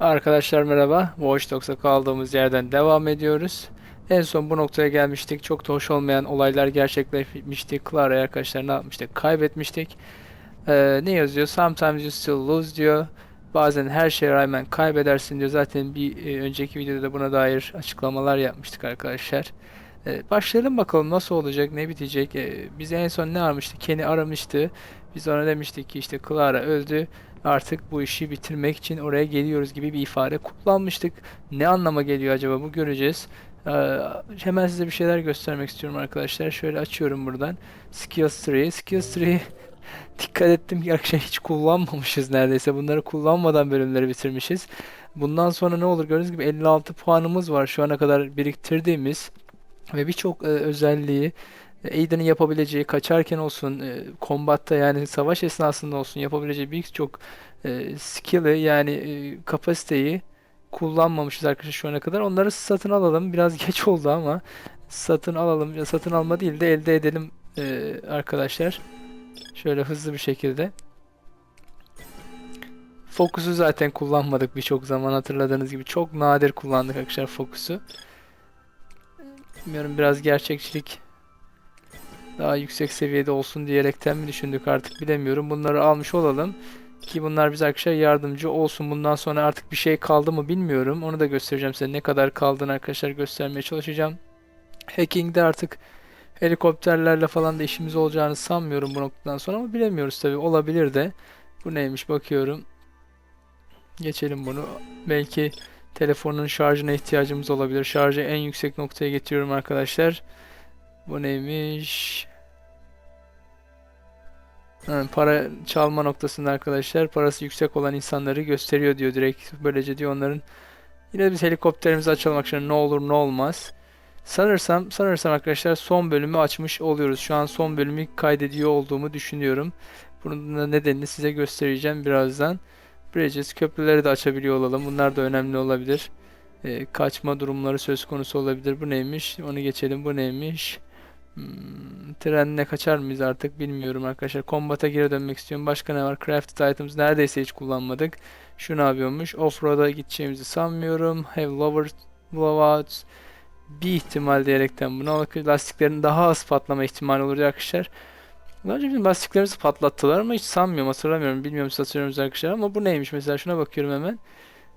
Arkadaşlar merhaba. Watch Dogs'a kaldığımız yerden devam ediyoruz. En son bu noktaya gelmiştik. Çok da hoş olmayan olaylar gerçekleşmişti. Clara'yı arkadaşlar ne yapmıştık? Kaybetmiştik. Ee, ne yazıyor? Sometimes you still lose diyor. Bazen her şeye rağmen kaybedersin diyor. Zaten bir e, önceki videoda da buna dair açıklamalar yapmıştık arkadaşlar. Ee, başlayalım bakalım nasıl olacak, ne bitecek. Ee, biz en son ne aramıştı? Ken'i aramıştı. Biz ona demiştik ki işte Clara öldü artık bu işi bitirmek için oraya geliyoruz gibi bir ifade kullanmıştık. Ne anlama geliyor acaba bu göreceğiz. Ee, hemen size bir şeyler göstermek istiyorum arkadaşlar. Şöyle açıyorum buradan. Skills Tree. Skills Tree dikkat ettim ki arkadaşlar hiç kullanmamışız neredeyse. Bunları kullanmadan bölümleri bitirmişiz. Bundan sonra ne olur gördüğünüz gibi 56 puanımız var şu ana kadar biriktirdiğimiz ve birçok e, özelliği Aiden'in yapabileceği kaçarken olsun, e, kombatta yani savaş esnasında olsun yapabileceği birçok e, skill'i yani e, kapasiteyi kullanmamışız arkadaşlar şu ana kadar. Onları satın alalım. Biraz geç oldu ama satın alalım. Ya satın alma değil de elde edelim e, arkadaşlar. Şöyle hızlı bir şekilde. Fokus'u zaten kullanmadık birçok zaman hatırladığınız gibi. Çok nadir kullandık arkadaşlar Fokus'u. Bilmiyorum biraz gerçekçilik daha yüksek seviyede olsun diyerekten mi düşündük artık bilemiyorum. Bunları almış olalım. Ki bunlar bize arkadaşlar yardımcı olsun. Bundan sonra artık bir şey kaldı mı bilmiyorum. Onu da göstereceğim size. Ne kadar kaldığını arkadaşlar göstermeye çalışacağım. Hacking'de artık helikopterlerle falan da işimiz olacağını sanmıyorum bu noktadan sonra ama bilemiyoruz tabi. Olabilir de. Bu neymiş bakıyorum. Geçelim bunu. Belki telefonun şarjına ihtiyacımız olabilir. Şarjı en yüksek noktaya getiriyorum arkadaşlar. Bu neymiş? Para çalma noktasında arkadaşlar parası yüksek olan insanları gösteriyor diyor direkt. Böylece diyor onların yine biz helikopterimizi açalım arkadaşlar ne olur ne olmaz. Sanırsam sanırsam arkadaşlar son bölümü açmış oluyoruz. Şu an son bölümü kaydediyor olduğumu düşünüyorum. Bunun da nedenini size göstereceğim birazdan. Bridges köprüleri de açabiliyor olalım. Bunlar da önemli olabilir. Ee, kaçma durumları söz konusu olabilir. Bu neymiş? Onu geçelim. Bu neymiş? Hmm, trenle kaçar mıyız artık bilmiyorum arkadaşlar. Combat'a geri dönmek istiyorum. Başka ne var? Crafted items neredeyse hiç kullanmadık. Şu ne yapıyormuş? Offroad'a gideceğimizi sanmıyorum. Have lower blowouts. Bir ihtimal diyerekten buna. Lastiklerin daha az patlama ihtimali olur arkadaşlar. Daha önce bizim lastiklerimizi patlattılar ama hiç sanmıyorum hatırlamıyorum. Bilmiyorum satıyoruz arkadaşlar ama bu neymiş mesela şuna bakıyorum hemen.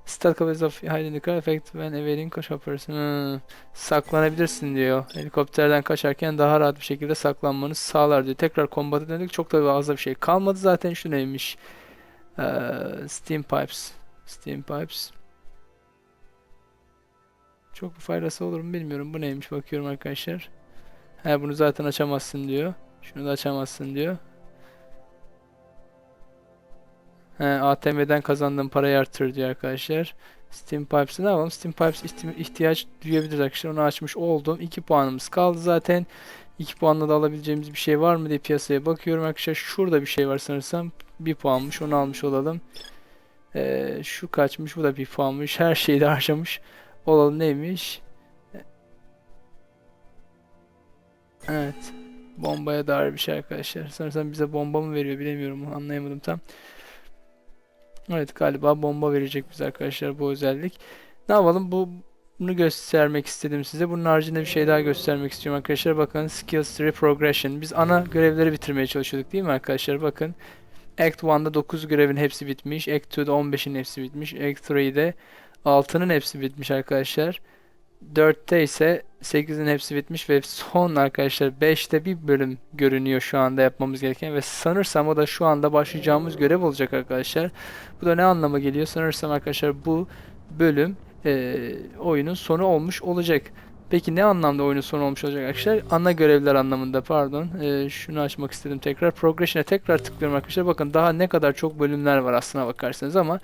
Start capacity of the car effect when evading shoppers. Hmm. Saklanabilirsin diyor. Helikopterden kaçarken daha rahat bir şekilde saklanmanı sağlar diyor. Tekrar kombata döndük. Çok da fazla bir şey kalmadı zaten. Şu neymiş? Ee, steam pipes. Steam pipes. Çok bir faydası olur mu bilmiyorum. Bu neymiş bakıyorum arkadaşlar. He bunu zaten açamazsın diyor. Şunu da açamazsın diyor. ATM'den kazandığım parayı artır diyor arkadaşlar. Steam Pipes'ı ne yapalım? Steam Pipes ihti- ihtiyaç duyabiliriz arkadaşlar. Onu açmış oldum. 2 puanımız kaldı zaten. 2 puanla da alabileceğimiz bir şey var mı diye piyasaya bakıyorum arkadaşlar. Şurada bir şey var sanırsam. 1 puanmış. Onu almış olalım. Ee, şu kaçmış. Bu da 1 puanmış. Her şeyi de harcamış. Olalım neymiş? Evet. Bombaya dair bir şey arkadaşlar. Sanırsam bize bomba mı veriyor bilemiyorum. Anlayamadım tam. Evet galiba bomba verecek bize arkadaşlar bu özellik. Ne yapalım? Bu bunu göstermek istedim size. Bunun haricinde bir şey daha göstermek istiyorum arkadaşlar. Bakın Skills Tree Progression. Biz ana görevleri bitirmeye çalışıyorduk değil mi arkadaşlar? Bakın Act 1'da 9 görevin hepsi bitmiş. Act 2'da 15'in hepsi bitmiş. Act 3'de 6'nın hepsi bitmiş arkadaşlar. 4'te ise 8'in hepsi bitmiş ve son arkadaşlar 5'te bir bölüm görünüyor şu anda yapmamız gereken ve sanırsam o da şu anda başlayacağımız görev olacak arkadaşlar. Bu da ne anlama geliyor? Sanırsam arkadaşlar bu bölüm e, oyunun sonu olmuş olacak. Peki ne anlamda oyunun sonu olmuş olacak arkadaşlar? Ana görevler anlamında pardon. E, şunu açmak istedim tekrar. Progression'e tekrar tıklıyorum arkadaşlar. Bakın daha ne kadar çok bölümler var aslına bakarsanız ama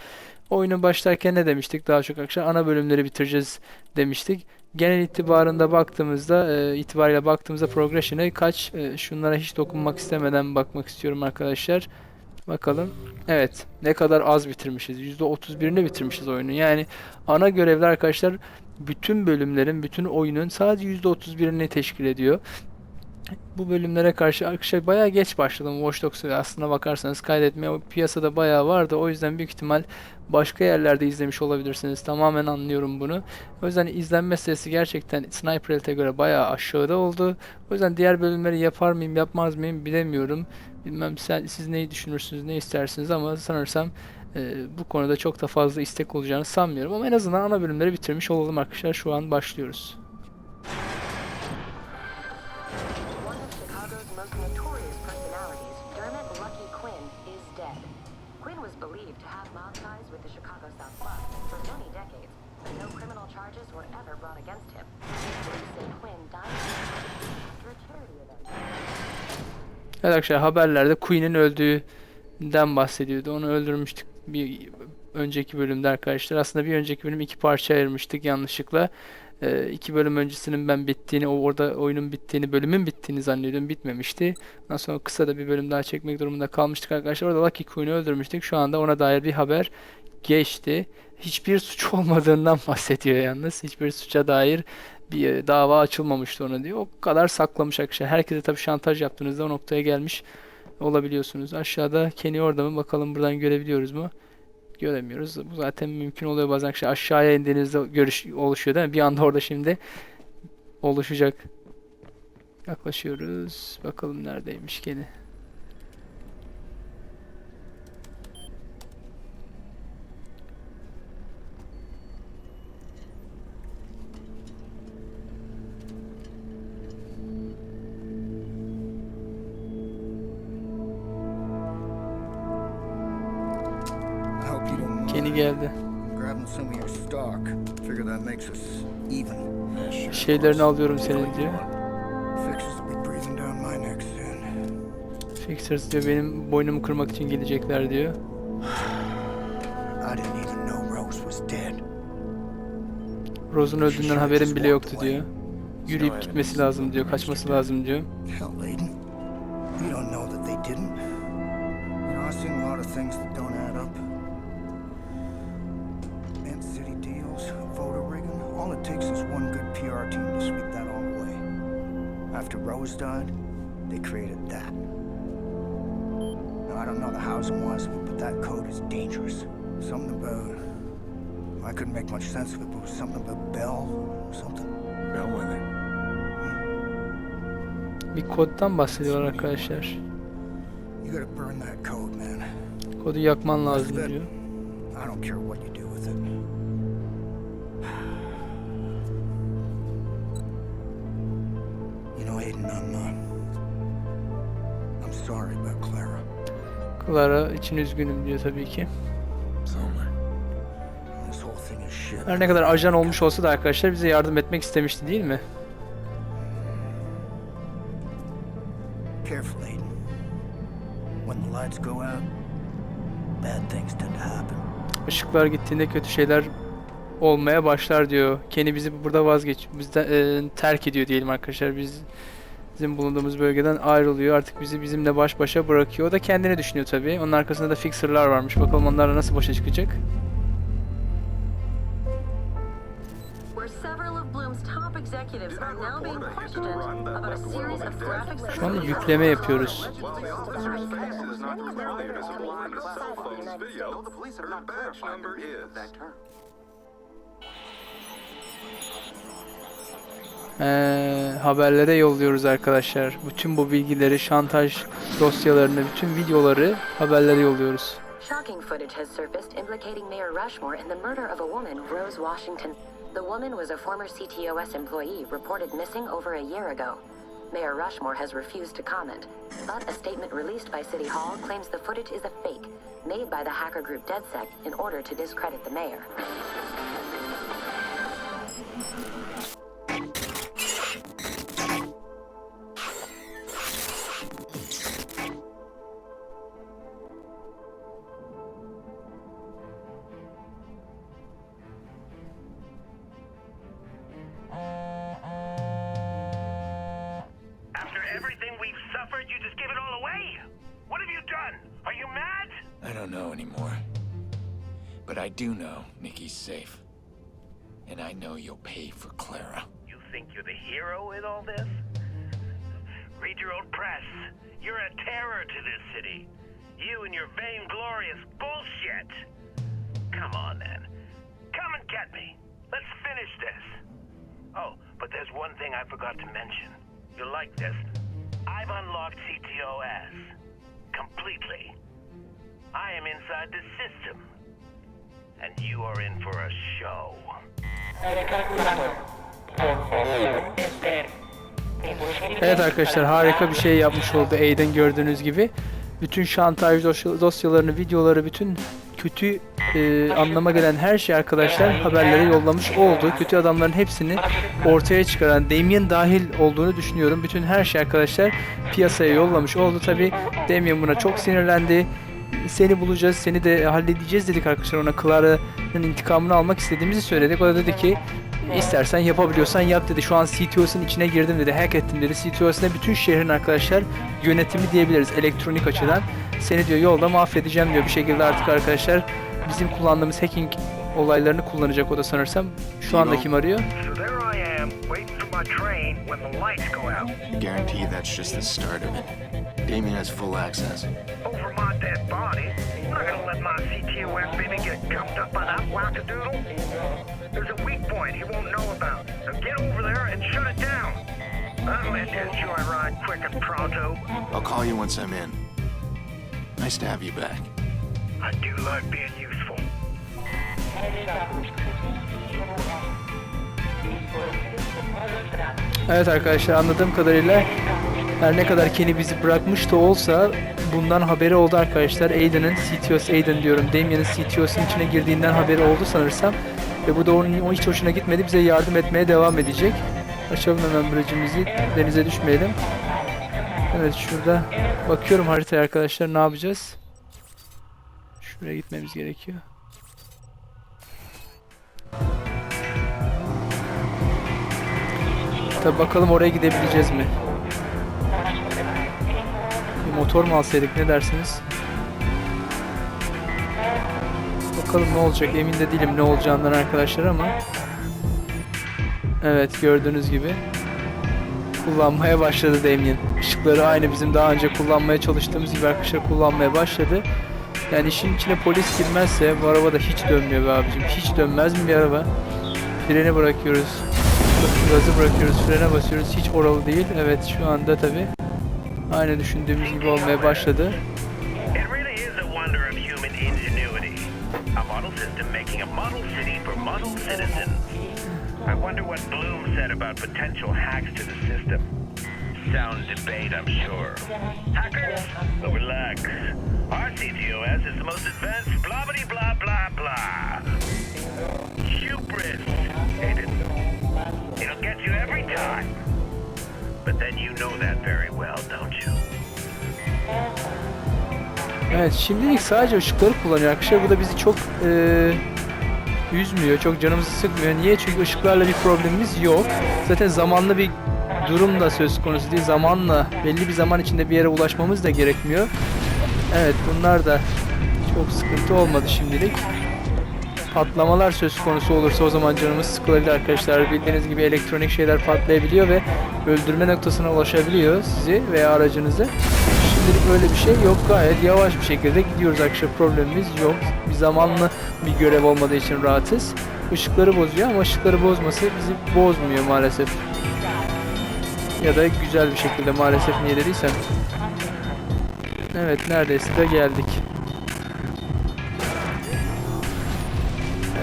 oyunu başlarken ne demiştik? Daha çok arkadaşlar ana bölümleri bitireceğiz demiştik. Genel itibarında baktığımızda e, itibariyle baktığımızda progression'e kaç e, şunlara hiç dokunmak istemeden bakmak istiyorum arkadaşlar. Bakalım. Evet. Ne kadar az bitirmişiz. %31'ini bitirmişiz oyunu. Yani ana görevler arkadaşlar bütün bölümlerin, bütün oyunun sadece %31'ini teşkil ediyor. Bu bölümlere karşı arkadaşlar bayağı geç başladım Watch Dogs'u aslında bakarsanız kaydetmeye piyasada bayağı vardı. O yüzden büyük ihtimal başka yerlerde izlemiş olabilirsiniz. Tamamen anlıyorum bunu. O yüzden izlenme sayısı gerçekten Sniper Elite'e göre bayağı aşağıda oldu. O yüzden diğer bölümleri yapar mıyım yapmaz mıyım bilemiyorum. Bilmem sen, siz neyi düşünürsünüz ne istersiniz ama sanırsam e, bu konuda çok da fazla istek olacağını sanmıyorum. Ama en azından ana bölümleri bitirmiş olalım arkadaşlar. Şu an başlıyoruz. Evet arkadaşlar haberlerde Queen'in öldüğünden bahsediyordu. Onu öldürmüştük bir önceki bölümde arkadaşlar. Aslında bir önceki bölüm iki parça ayırmıştık yanlışlıkla. Ee, iki bölüm öncesinin ben bittiğini, orada oyunun bittiğini, bölümün bittiğini zannediyordum. Bitmemişti. Ondan sonra kısa da bir bölüm daha çekmek durumunda kalmıştık arkadaşlar. Orada Lucky Queen'i öldürmüştük. Şu anda ona dair bir haber geçti. Hiçbir suç olmadığından bahsediyor yalnız. Hiçbir suça dair bir e, dava açılmamıştı ona diyor. O kadar saklamış arkadaşlar. Herkese tabii şantaj yaptığınızda o noktaya gelmiş olabiliyorsunuz. Aşağıda Kenny orada mı? Bakalım buradan görebiliyoruz mu? Göremiyoruz. Bu zaten mümkün oluyor bazen arkadaşlar. Aşağıya indiğinizde görüş oluşuyor değil mi? Bir anda orada şimdi oluşacak. Yaklaşıyoruz. Bakalım neredeymiş Kenny. Us even. Şeylerini alıyorum senin diyor. Fixers diyor benim boynumu kırmak için gelecekler diyor. Rose'un öldüğünden haberim bile yoktu diyor. Yürüyüp gitmesi lazım diyor. Kaçması lazım diyor. That code is dangerous. Something about... I couldn't make much sense of it, but it was something about Bell or something. Bellwether. Bir koddan bahsediyorlar arkadaşlar. You gotta burn that code, man. Kodu yakman lazım diyor. I don't care what you do with it. Clara için üzgünüm diyor tabii ki. Her ne kadar ajan olmuş olsa da arkadaşlar bize yardım etmek istemişti değil mi? Careful, Aiden. When the lights go out, bad things tend to happen. Işıklar gittiğinde kötü şeyler olmaya başlar diyor. Kenny bizi burada vazgeç, bizden e, terk ediyor diyelim arkadaşlar. Biz bizim bulunduğumuz bölgeden ayrılıyor. Artık bizi bizimle baş başa bırakıyor. O da kendini düşünüyor tabii. Onun arkasında da fixer'lar varmış. Bakalım onlarla nasıl başa çıkacak. Şu anda yükleme yapıyoruz. Ee, haberlere yolluyoruz arkadaşlar. Bütün bu bilgileri, şantaj dosyalarını, bütün videoları haberlere yolluyoruz. Shocking footage has surfaced implicating Mayor Rushmore in the murder of a woman, Rose Washington. The woman was a former CTOS employee reported missing over a year ago. Mayor Rushmore has refused to comment, but a statement released by City Hall claims the footage is a fake, made by the hacker group DedSec in order to discredit the mayor. Do know Nikki's safe. And I know you'll pay for Clara. You think you're the hero in all this? Read your own press. You're a terror to this city. You and your vainglorious bullshit. Come on, then. Come and get me. Let's finish this. Oh, but there's one thing I forgot to mention. You'll like this. I've unlocked CTOS. Completely. I am inside the system. And you are in for a show. Evet arkadaşlar harika bir şey yapmış oldu Aiden gördüğünüz gibi. Bütün şantaj dosya- dosyalarını, videoları, bütün kötü e, anlama gelen her şey arkadaşlar haberlere yollamış oldu. Kötü adamların hepsini ortaya çıkaran Damien dahil olduğunu düşünüyorum. Bütün her şey arkadaşlar piyasaya yollamış oldu. Tabi Damien buna çok sinirlendi. Seni bulacağız, seni de halledeceğiz dedik arkadaşlar ona. Clara'nın intikamını almak istediğimizi söyledik. O da dedi ki İstersen yapabiliyorsan yap dedi. Şu an CTOS'un içine girdim dedi. Hack ettim dedi. CTOS'una bütün şehrin arkadaşlar yönetimi diyebiliriz elektronik açıdan. Seni diyor yolda mahvedeceğim diyor bir şekilde artık arkadaşlar. Bizim kullandığımız hacking olaylarını kullanacak o da sanırsam. Şu anda kim arıyor? Guarantee that's just the start of it. Damien has full access. Over my get cuffed up by that wackadoodle. There's a weak point he won't know about. So get over there and shut it down. That'll end his joyride quick and pronto. I'll call you once I'm in. Nice to have you back. I do like being useful. Evet arkadaşlar anladığım kadarıyla her ne kadar Kenny bizi bırakmış da olsa bundan haberi oldu arkadaşlar. Aiden'ın CTOS Aiden diyorum. Damien'in CTOS'un içine girdiğinden haberi oldu sanırsam. Ve bu da onun hiç hoşuna gitmedi. Bize yardım etmeye devam edecek. Açalım hemen bridge'imizi. Denize düşmeyelim. Evet şurada bakıyorum haritaya arkadaşlar ne yapacağız? Şuraya gitmemiz gerekiyor. Tabi bakalım oraya gidebileceğiz mi? Motor mu alsaydık ne dersiniz? Bakalım ne olacak emin de değilim ne olacağından arkadaşlar ama Evet gördüğünüz gibi kullanmaya başladı Damien. Işıkları aynı bizim daha önce kullanmaya çalıştığımız gibi arkadaşlar kullanmaya başladı. Yani işin içine polis girmezse bu araba da hiç dönmüyor be abicim. Hiç dönmez mi bir araba? Freni bırakıyoruz. Gazı bırakıyoruz, frene basıyoruz. Hiç oralı değil. Evet şu anda tabi aynı düşündüğümüz gibi olmaya başladı. It really is a wonder of human ingenuity. A model system making a model city for model citizens. I wonder what Bloom said about potential hacks to the system. Sound debate, I'm sure. Hackers, relax. Our is the most advanced blah blah blah blah blah. Hubris, Aiden. It'll get you every time. But then you know that very well, Evet şimdilik sadece ışıkları kullanıyor arkadaşlar. Bu da bizi çok eee üzmüyor, çok canımızı sıkmıyor. Niye? Çünkü ışıklarla bir problemimiz yok. Zaten zamanlı bir durum da söz konusu değil. Zamanla belli bir zaman içinde bir yere ulaşmamız da gerekmiyor. Evet bunlar da çok sıkıntı olmadı şimdilik. Patlamalar söz konusu olursa o zaman canımız sıkılabilir arkadaşlar. Bildiğiniz gibi elektronik şeyler patlayabiliyor ve öldürme noktasına ulaşabiliyor sizi veya aracınızı. Şimdilik böyle bir şey yok. Gayet yavaş bir şekilde gidiyoruz arkadaşlar. Problemimiz yok. Bir zamanlı bir görev olmadığı için rahatız. Işıkları bozuyor ama ışıkları bozması bizi bozmuyor maalesef. Ya da güzel bir şekilde maalesef niye dediysem. Evet neredeyse de geldik.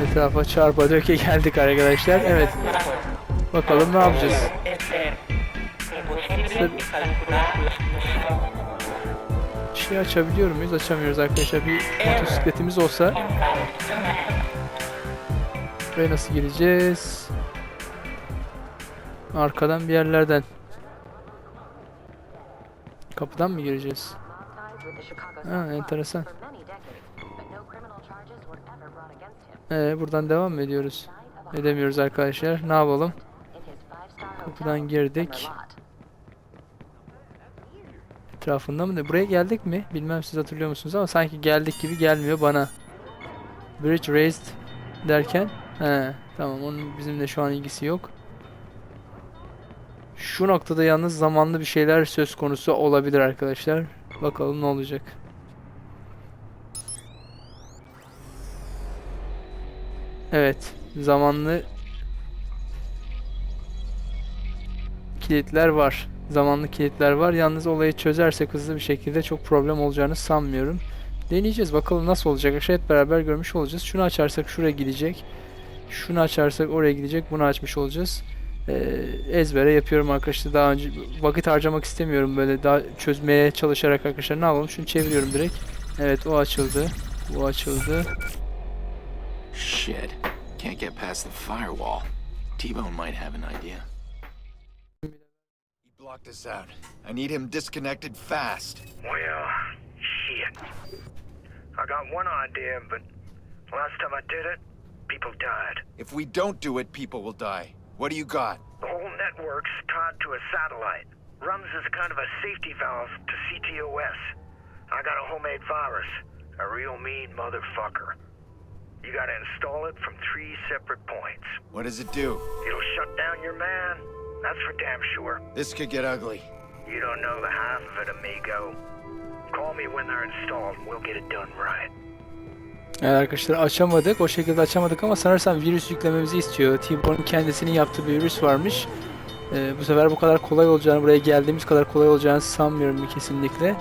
Etrafa çarpa döke geldik arkadaşlar. Evet. Bakalım ne yapacağız. Şey açabiliyor muyuz? Açamıyoruz arkadaşlar. Bir motosikletimiz olsa. Buraya nasıl gireceğiz? Arkadan bir yerlerden. Kapıdan mı gireceğiz? Ha, enteresan. Ee, buradan devam mı ediyoruz? Edemiyoruz arkadaşlar. Ne yapalım? Kapıdan girdik. Etrafında mı? Buraya geldik mi? Bilmem siz hatırlıyor musunuz ama sanki geldik gibi gelmiyor bana. Bridge raised derken he tamam onun bizimle şu an ilgisi yok. Şu noktada yalnız zamanlı bir şeyler söz konusu olabilir arkadaşlar. Bakalım ne olacak. Evet, zamanlı kilitler var. Zamanlı kilitler var. Yalnız olayı çözersek hızlı bir şekilde çok problem olacağını sanmıyorum. Deneyeceğiz. Bakalım nasıl olacak. Aşağı hep beraber görmüş olacağız. Şunu açarsak şuraya gidecek. Şunu açarsak oraya gidecek. Bunu açmış olacağız. Ee, ezbere yapıyorum arkadaşlar. Daha önce vakit harcamak istemiyorum böyle daha çözmeye çalışarak arkadaşlar. Ne yapalım? Şunu çeviriyorum direkt. Evet o açıldı. Bu açıldı. Shit. Can't get past the firewall. T-Bone might have an idea. Blocked us out. I need him disconnected fast. Well, shit. I got one idea, but last time I did it, people died. If we don't do it, people will die. What do you got? The whole network's tied to a satellite. Runs as kind of a safety valve to CTOS. I got a homemade virus. A real mean motherfucker. You gotta install it from three separate points. What does it do? It'll shut down your man. That's for damn sure. This could get ugly. You don't know the half of it, amigo. Call me when they're installed and we'll get it done right. Evet arkadaşlar açamadık. O şekilde açamadık ama sanırsam virüs yüklememizi istiyor. T-Bone'un kendisinin yaptığı bir virüs varmış. Ee, bu sefer bu kadar kolay olacağını, buraya geldiğimiz kadar kolay olacağını sanmıyorum kesinlikle.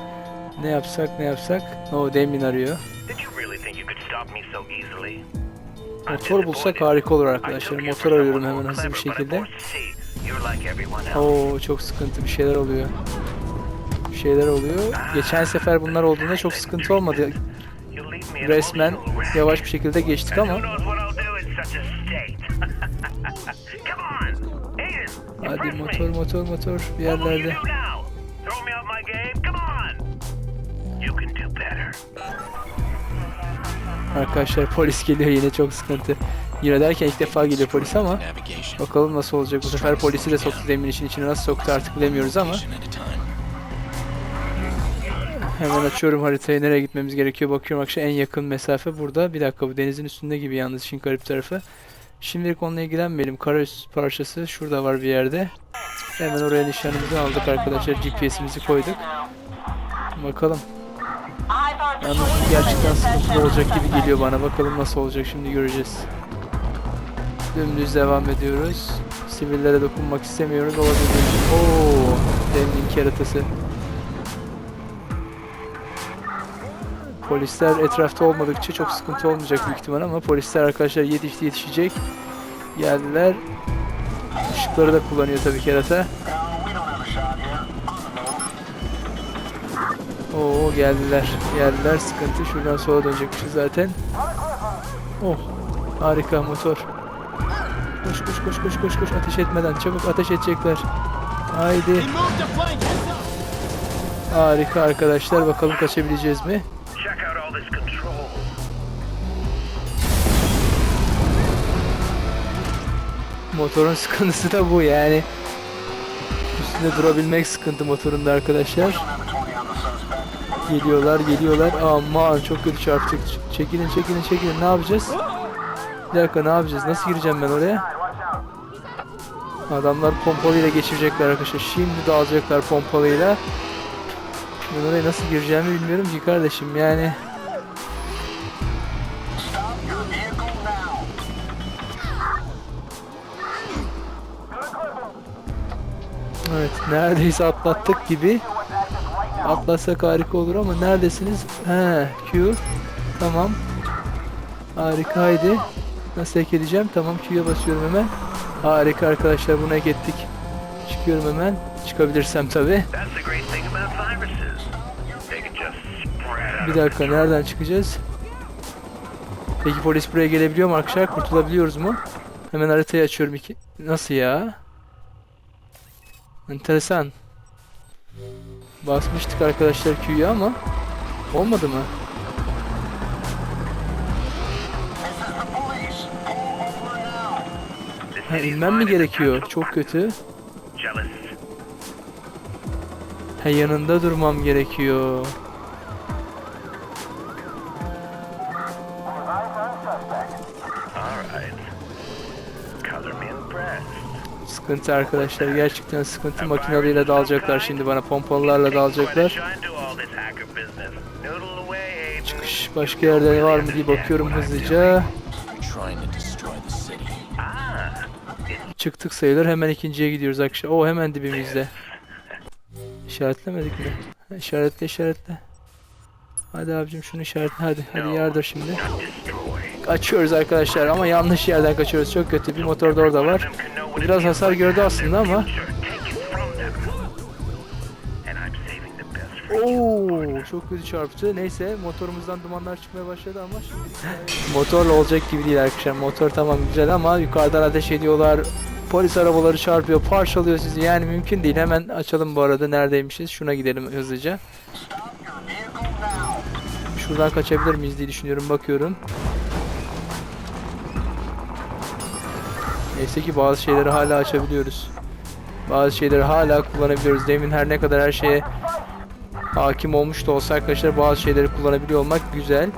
Ne yapsak ne yapsak? O Demin arıyor. Did you really think you could stop me so easily? Motor bulsak harika olur arkadaşlar. Motor arıyorum hemen hızlı bir şekilde. Oo çok sıkıntı. Bir şeyler oluyor. Bir şeyler oluyor. Geçen sefer bunlar olduğunda çok sıkıntı olmadı. Resmen yavaş bir şekilde geçtik ama. Hadi motor motor motor. Bir yerlerde. Arkadaşlar polis geliyor. Yine çok sıkıntı. Yine derken ilk defa geliyor polis ama bakalım nasıl olacak. Bu sefer polisi de soktu demin için içine nasıl soktu artık bilemiyoruz ama. Hemen açıyorum haritayı nereye gitmemiz gerekiyor bakıyorum akşam en yakın mesafe burada. Bir dakika bu denizin üstünde gibi yalnız işin garip tarafı. Şimdilik onunla ilgilenmeyelim. Kara üst parçası şurada var bir yerde. Hemen oraya nişanımızı aldık arkadaşlar. GPS'imizi koyduk. Bakalım. Yalnız gerçekten sıkıntılı olacak gibi geliyor bana. Bakalım nasıl olacak şimdi göreceğiz. Dümdüz devam ediyoruz. Sivillere dokunmak istemiyoruz. Olabildiğince. Oo, Demlin keratası. Polisler etrafta olmadıkça çok sıkıntı olmayacak büyük ihtimal ama polisler arkadaşlar yetişti yetişecek. Geldiler. Işıkları da kullanıyor tabii kerata. Oo geldiler. Geldiler sıkıntı. Şuradan sola dönecekmişiz zaten. Oh harika motor. Koş koş koş koş ateş etmeden çabuk ateş edecekler. Haydi. Harika arkadaşlar bakalım kaçabileceğiz mi? Motorun sıkıntısı da bu yani. Üstünde durabilmek sıkıntı motorunda arkadaşlar. Geliyorlar geliyorlar. Aman çok kötü çarptık. Çekilin çekilin çekilin ne yapacağız? Bir dakika ne yapacağız? Nasıl gireceğim ben oraya? Adamlar pompalıyla geçirecekler arkadaşlar. Şimdi dağılacaklar pompalıyla. Ben oraya nasıl gireceğimi bilmiyorum ki kardeşim yani. Evet neredeyse atlattık gibi. Atlatsak harika olur ama neredesiniz? He Q. Tamam. Harikaydı. Nasıl ek edeceğim? Tamam Q'ya basıyorum hemen. Harika arkadaşlar bunu ek ettik. Çıkıyorum hemen. Çıkabilirsem tabi. Bir dakika nereden çıkacağız? Peki polis buraya gelebiliyor mu arkadaşlar? Kurtulabiliyoruz mu? Hemen haritayı açıyorum iki. Nasıl ya? Enteresan. Basmıştık arkadaşlar Q'yu ama olmadı mı? Ha, inmem mi gerekiyor? Çok kötü. Ha yanında durmam gerekiyor. Sıkıntı arkadaşlar. Gerçekten sıkıntı. Makinalarıyla dalacaklar şimdi bana. Pompalılarla dalacaklar. Çıkış başka yerde var mı diye bakıyorum hızlıca. Çıktık sayılır. Hemen ikinciye gidiyoruz arkadaşlar. O hemen dibimizde. İşaretlemedik mi? İşaretle işaretle. Hadi abicim şunu işaretle. Hadi hadi yardır şimdi. Kaçıyoruz arkadaşlar ama yanlış yerden kaçıyoruz. Çok kötü. Bir motor da orada var. Biraz hasar gördü aslında ama. Oo, çok kötü çarptı. Neyse motorumuzdan dumanlar çıkmaya başladı ama şimdi motorla olacak gibi değil arkadaşlar. Motor tamam güzel ama yukarıdan ateş ediyorlar. Polis arabaları çarpıyor, parçalıyor sizi. Yani mümkün değil. Hemen açalım bu arada neredeymişiz. Şuna gidelim hızlıca. Şuradan kaçabilir miyiz diye düşünüyorum. Bakıyorum. Neyse ki bazı şeyleri hala açabiliyoruz. Bazı şeyleri hala kullanabiliyoruz. Demin her ne kadar her şeye hakim olmuş da olsa arkadaşlar bazı şeyleri kullanabiliyor olmak güzel.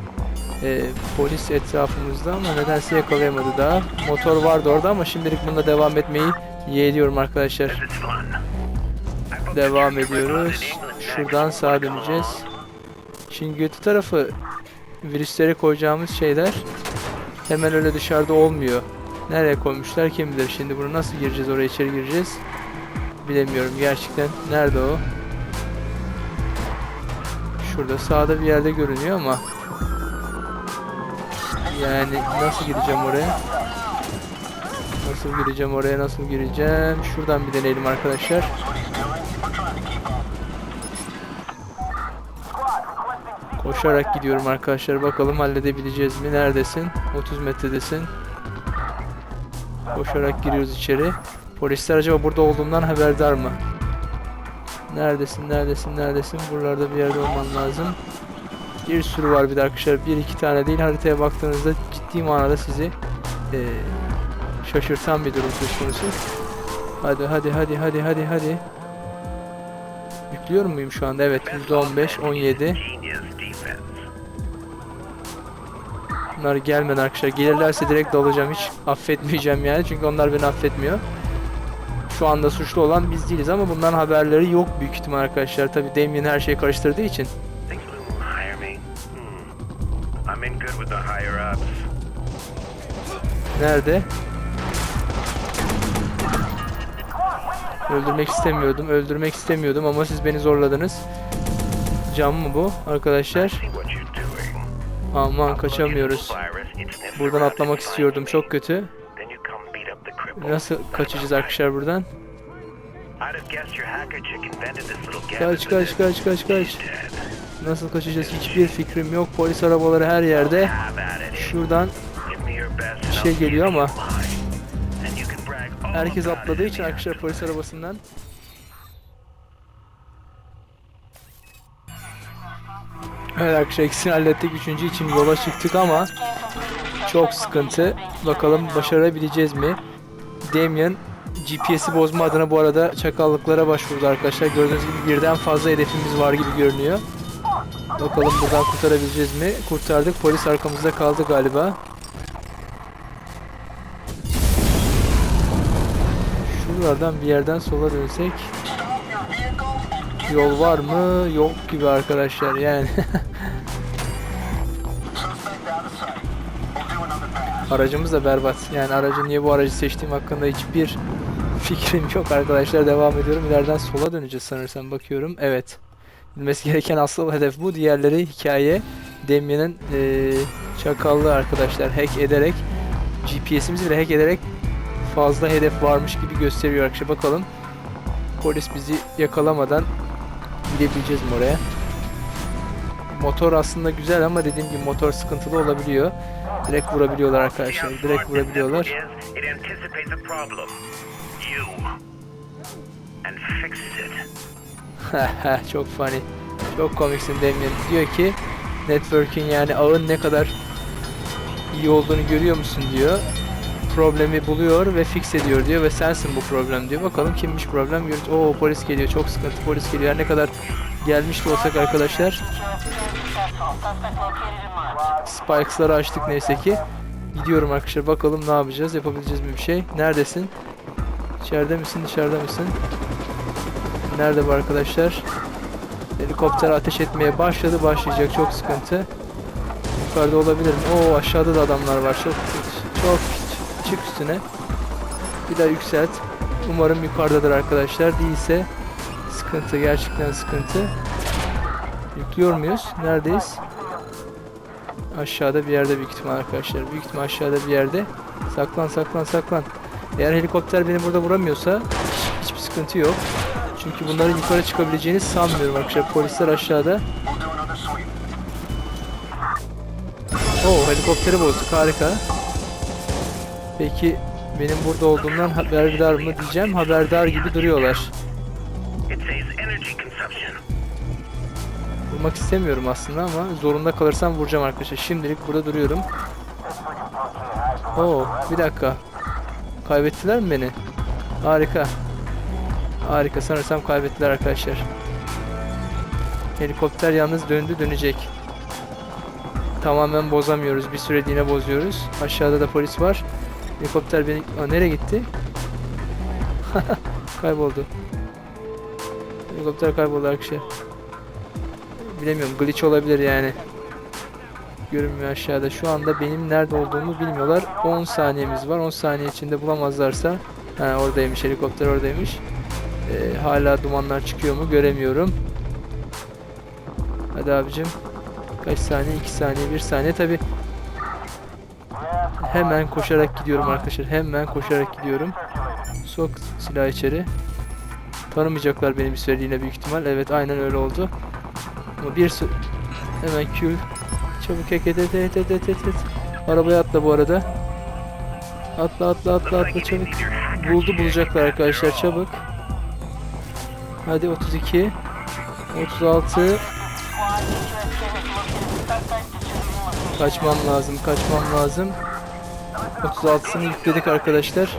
Ee, polis etrafımızda ama nedense yakalayamadı daha. Motor vardı orada ama şimdilik bununla devam etmeyi yeğliyorum arkadaşlar. Devam ediyoruz. Şuradan sağa döneceğiz. Şimdi götü tarafı virüslere koyacağımız şeyler hemen öyle dışarıda olmuyor. Nereye koymuşlar kim bilir. Şimdi bunu nasıl gireceğiz oraya içeri gireceğiz. Bilemiyorum gerçekten. Nerede o? Şurada sağda bir yerde görünüyor ama yani nasıl gireceğim oraya? Nasıl gireceğim oraya? Nasıl gireceğim? Şuradan bir deneyelim arkadaşlar. Koşarak gidiyorum arkadaşlar. Bakalım halledebileceğiz mi? Neredesin? 30 metredesin. Koşarak giriyoruz içeri. Polisler acaba burada olduğumdan haberdar mı? Neredesin? Neredesin? Neredesin? Buralarda bir yerde olman lazım. Bir sürü var bir de arkadaşlar. Bir iki tane değil. Haritaya baktığınızda ciddi manada sizi eee, şaşırtan bir durum söz konusu. Hadi hadi hadi hadi hadi hadi. Yüklüyor muyum şu anda? Evet. %15, 17. Bunlar gelmeden arkadaşlar. Gelirlerse direkt dalacağım. Hiç affetmeyeceğim yani. Çünkü onlar beni affetmiyor. Şu anda suçlu olan biz değiliz ama bundan haberleri yok büyük ihtimal arkadaşlar. Tabi Damien her şeyi karıştırdığı için. Nerede? Öldürmek istemiyordum. Öldürmek istemiyordum ama siz beni zorladınız. Cam mı bu arkadaşlar? Aman kaçamıyoruz. Buradan atlamak istiyordum. Çok kötü. Nasıl kaçacağız arkadaşlar buradan? Kaç kaç kaç kaç kaç. Nasıl kaçacağız hiçbir fikrim yok. Polis arabaları her yerde. Şuradan şey geliyor ama herkes atladığı için arkadaşlar polis arabasından. Evet arkadaşlar ikisini hallettik. Üçüncü için yola çıktık ama çok sıkıntı. Bakalım başarabileceğiz mi? Damien GPS'i bozma adına bu arada çakallıklara başvurdu arkadaşlar. Gördüğünüz gibi birden fazla hedefimiz var gibi görünüyor. Bakalım buradan kurtarabileceğiz mi? Kurtardık. Polis arkamızda kaldı galiba. Şuralardan bir yerden sola dönsek. Yol var mı? Yok gibi arkadaşlar yani. Aracımız da berbat. Yani aracı niye bu aracı seçtiğim hakkında hiçbir fikrim yok arkadaşlar. Devam ediyorum. İleriden sola döneceğiz sanırsam bakıyorum. Evet. Bilmesi gereken asıl hedef bu. Diğerleri hikaye. Damien'in eee çakallığı arkadaşlar hack ederek GPS'imizi bile hack ederek fazla hedef varmış gibi gösteriyor arkadaşlar. Bakalım polis bizi yakalamadan gidebileceğiz mi oraya? Motor aslında güzel ama dediğim gibi motor sıkıntılı olabiliyor. Direkt vurabiliyorlar arkadaşlar. Direkt vurabiliyorlar. Çok funny. Çok komiksin Damien. Diyor ki network'in yani ağın ne kadar iyi olduğunu görüyor musun diyor. Problemi buluyor ve fix ediyor diyor ve sensin bu problem diyor. Bakalım kimmiş problem görüyoruz. Oo polis geliyor. Çok sıkıntı polis geliyor. Her ne kadar gelmiş de olsak arkadaşlar. Spikes'ları açtık neyse ki. Gidiyorum arkadaşlar bakalım ne yapacağız. Yapabileceğiz mi bir şey? Neredesin? İçeride misin dışarıda mısın? Nerede bu arkadaşlar? Helikopter ateş etmeye başladı başlayacak çok sıkıntı. Yukarıda olabilir mi? Oo aşağıda da adamlar var çok kötü. Çok. Çık üstüne. Bir daha yükselt. Umarım yukarıdadır arkadaşlar. Değilse sıkıntı gerçekten sıkıntı. Yüklüyor muyuz? Neredeyiz? Aşağıda bir yerde büyük ihtimal arkadaşlar. Büyük ihtimal aşağıda bir yerde. Saklan saklan saklan. Eğer helikopter beni burada vuramıyorsa hiç- hiçbir sıkıntı yok. Çünkü bunların yukarı çıkabileceğini sanmıyorum arkadaşlar. Polisler aşağıda. Oo helikopteri bozduk harika. Peki benim burada olduğumdan haberdar mı diyeceğim. Haberdar gibi duruyorlar. Vurmak istemiyorum aslında ama zorunda kalırsam vuracağım arkadaşlar. Şimdilik burada duruyorum. Oo, bir dakika. Kaybettiler mi beni? Harika. Harika. Sanırsam kaybettiler arkadaşlar. Helikopter yalnız döndü dönecek. Tamamen bozamıyoruz. Bir süreliğine bozuyoruz. Aşağıda da polis var. Helikopter beni... Aa, nereye gitti? kayboldu. Helikopter kayboldu arkadaşlar. Bilemiyorum glitch olabilir yani. Görünmüyor aşağıda. Şu anda benim nerede olduğumu bilmiyorlar. 10 saniyemiz var. 10 saniye içinde bulamazlarsa ha, oradaymış helikopter oradaymış. Ee, hala dumanlar çıkıyor mu göremiyorum. Hadi abicim. Kaç saniye? 2 saniye, 1 saniye tabi. Hemen koşarak gidiyorum arkadaşlar. Hemen koşarak gidiyorum. Sok silah içeri. Tanımayacaklar beni bir süreliğine büyük ihtimal. Evet aynen öyle oldu. Ama bir sü- hemen Q çabuk et et et et et et et. Arabaya atla bu arada. Atla atla atla atla çabuk. Buldu bulacaklar arkadaşlar çabuk. Hadi 32 36 Kaçmam lazım kaçmam lazım 36'sını yükledik arkadaşlar.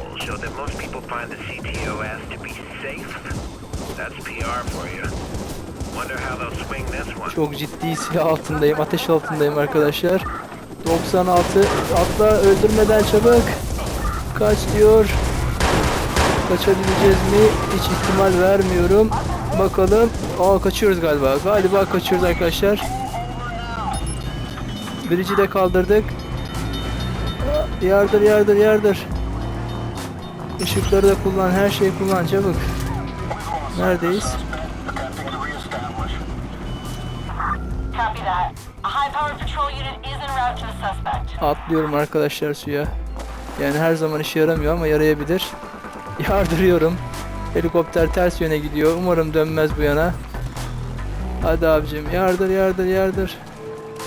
Çok ciddi silah altındayım, ateş altındayım arkadaşlar. 96 atla öldürmeden çabuk. Kaç diyor. Kaçabileceğiz mi? Hiç ihtimal vermiyorum. Bakalım. Aa kaçıyoruz galiba. Galiba kaçıyoruz arkadaşlar. Birici de kaldırdık. Yardır yardır yardır. Işıkları da kullan, her şeyi kullan çabuk. Neredeyiz? Atlıyorum arkadaşlar suya. Yani her zaman işe yaramıyor ama yarayabilir. Yardırıyorum. Helikopter ters yöne gidiyor. Umarım dönmez bu yana. Hadi abicim yardır yardır yardır.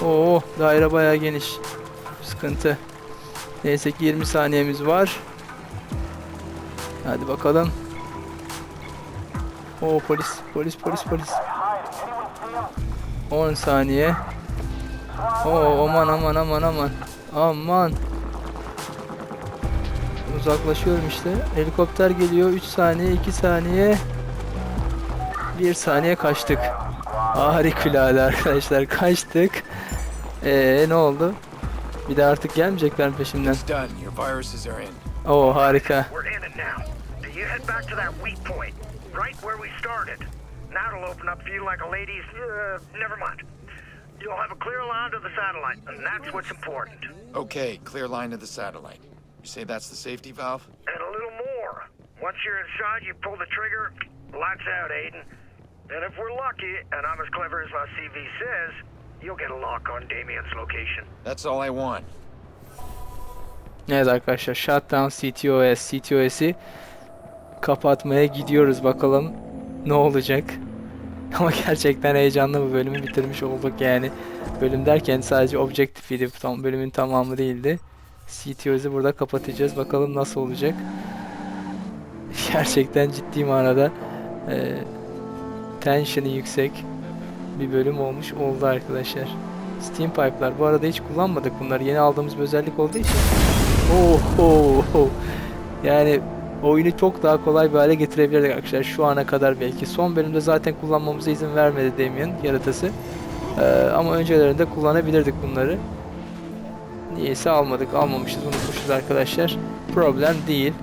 Oo daire bayağı geniş. Sıkıntı. Neyse ki 20 saniyemiz var. Hadi bakalım. Oo polis polis polis polis. 10 saniye. Oo aman aman aman aman. Aman. Uzaklaşıyorum işte. Helikopter geliyor. 3 saniye, 2 saniye. 1 saniye kaçtık. Harikulade arkadaşlar kaçtık. Eee ne oldu? Bir de artık gelmeyecekler peşimden? Oo harika. We're in it now. Do you head back to that weak point, right where we started? Now it'll open up for you like a lady's. Uh, never mind. You'll have a clear line to the satellite, and that's what's important. Okay, clear line to the satellite. You say that's the safety valve? And a little more. Once you're inside, you pull the trigger. Lights out, Aiden. And if we're lucky, and I'm as clever as my CV says, you'll get a lock on Damien's location. That's all I want. Evet arkadaşlar Shutdown CTOS CTOS'i kapatmaya gidiyoruz bakalım ne olacak. Ama gerçekten heyecanlı bu bölümü bitirmiş olduk yani. Bölüm derken sadece objektifiydi tam bölümün tamamı değildi. CTOS'i burada kapatacağız bakalım nasıl olacak. Gerçekten ciddi manada e, tension'ı yüksek bir bölüm olmuş oldu arkadaşlar. Steam Pipe'lar bu arada hiç kullanmadık bunları yeni aldığımız bir özellik olduğu için. Oho. Yani oyunu çok daha kolay bir hale getirebilirdik arkadaşlar şu ana kadar belki. Son bölümde zaten kullanmamıza izin vermedi Damien yaratası. Ee, ama öncelerinde kullanabilirdik bunları. Niyeyse almadık. Almamışız unutmuşuz arkadaşlar. Problem değil.